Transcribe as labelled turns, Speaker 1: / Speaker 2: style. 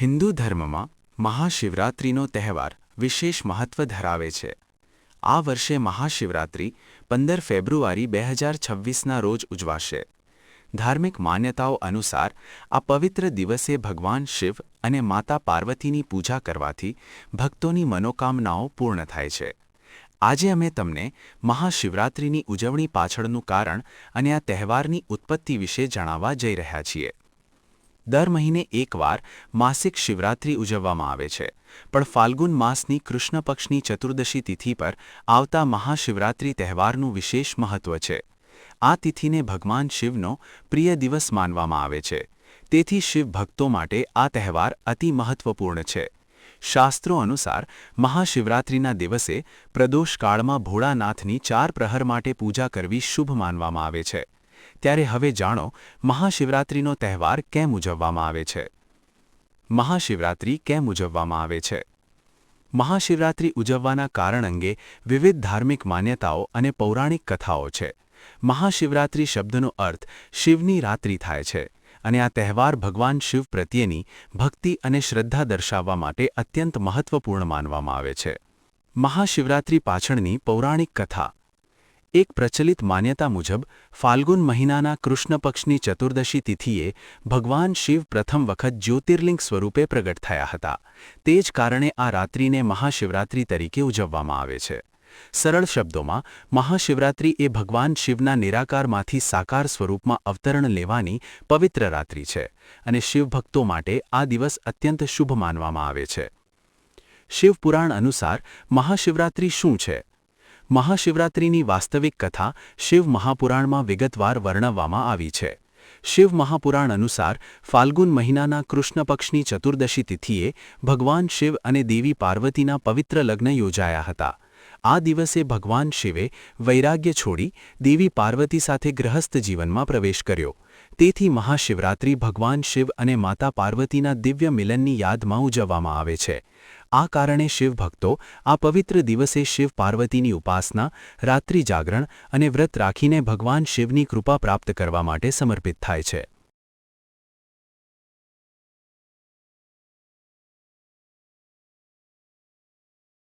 Speaker 1: હિન્દુ ધર્મમાં મહાશિવરાત્રિનો તહેવાર વિશેષ મહત્વ ધરાવે છે. આ વર્ષે મહાશિવરાત્રિ પંદર ફેબ્રુઆરી બે હજાર છવ્વીસના રોજ ઉજવાશે. ધાર્મિક માન્યતાઓ અનુસાર આ પવિત્ર દિવસે ભગવાન શિવ અને માતા પાર્વતીની પૂજા કરવાથી ભક્તોની મનોકામનાઓ પૂર્ણ થાય છે. આજે અમે તમને મહાશિવરાત્રિની ઉજવણી પાછળનું કારણ અને આ તહેવારની ઉત્પત્તિ વિશે જણાવવા જઈ રહ્યા છીએ. દર મહિને એકવાર માસિક શિવરાત્રિ ઉજવવામાં આવે છે. પણ ફાલ્ગુન માસની કૃષ્ણ પક્ષની ચતુર્દશી તિથિ પર આવતા મહાશિવરાત્રિ તહેવારનું વિશેષ મહત્વ છે. આ તિથિને ભગવાન શિવનો પ્રિય દિવસ માનવામાં આવે છે. તેથી શિવ ભક્તો માટે આ તહેવાર અતિ મહત્વપૂર્ણ છે. શાસ્ત્રો અનુસાર મહાશિવરાત્રિના દિવસે પ્રદોષકાળમાં ભોળાનાથની ચાર પ્રહર માટે પૂજા કરવી શુભ માનવામાં આવે છે. ત્યારે હવે જાણો, મહાશિવરાત્રિનો તહેવાર કેમ ઉજવવામાં આવે છે? મહાશિવરાત્રિ કેમ ઉજવવામાં આવે છે? મહાશિવરાત્રિ ઉજવવાના કારણ અંગે વિવિધ ધાર્મિક માન્યતાઓ અને પૌરાણિક કથાઓ છે. મહાશિવરાત્રિ શબ્દનો અર્થ શિવની રાત્રિ થાય છે અને આ તહેવાર ભગવાન શિવ પ્રત્યેની ભક્તિ અને શ્રદ્ધા દર્શાવવા માટે અત્યંત મહત્વપૂર્ણ માનવામાં આવે છે. મહાશિવરાત્રિ પાછળની પૌરાણિક કથા એક પ્રચલિત માન્યતા મુજબ, ફાલ્ગુન મહિનાના કૃષ્ણ પક્ષની ચતુર્દશી તિથિએ ભગવાન શિવ પ્રથમ વખત જ્યોતિર્લિંગ સ્વરૂપે પ્રગટ થયા હતા. તે જ કારણે આ રાત્રિને મહાશિવરાત્રિ તરીકે ઉજવવામાં આવે છે. સરળ શબ્દોમાં, મહાશિવરાત્રિ એ ભગવાન શિવના નિરાકારમાંથી સાકાર સ્વરૂપમાં અવતરણ લેવાની પવિત્ર રાત્રિ છે અને શિવભક્તો માટે આ દિવસ અત્યંત શુભ માનવામાં આવે છે. શિવપુરાણ અનુસાર, મહાશિવરાત્રિ શું છે? મહાશિવરાત્રિની વાસ્તવિક કથા શિવ મહાપુરાણમાં વિગતવાર વર્ણવવામાં આવી છે. શિવ મહાપુરાણ અનુસાર, ફાલ્ગુન મહિનાના કૃષ્ણ પક્ષની ચતુર્દશી તિથિએ ભગવાન શિવ અને દેવી પાર્વતીના પવિત્ર લગ્ન યોજાયા હતા. આ દિવસે ભગવાન શિવે વૈરાગ્ય છોડી દેવી પાર્વતી સાથે ગ્રહસ્થ જીવનમાં પ્રવેશ કર્યો. તેથી મહાશિવરાત્રિ ભગવાન શિવ અને માતા પાર્વતીના દિવ્ય મિલનની યાદમાં ઉજવવામાં આવે છે. આ કારણે શિવભક્તો આ પવિત્ર દિવસે શિવ પાર્વતીની ઉપાસના, રાત્રિ જાગરણ અને વ્રત રાખીને ભગવાન શિવની કૃપા પ્રાપ્ત કરવા માટે સમર્પિત થાય છે.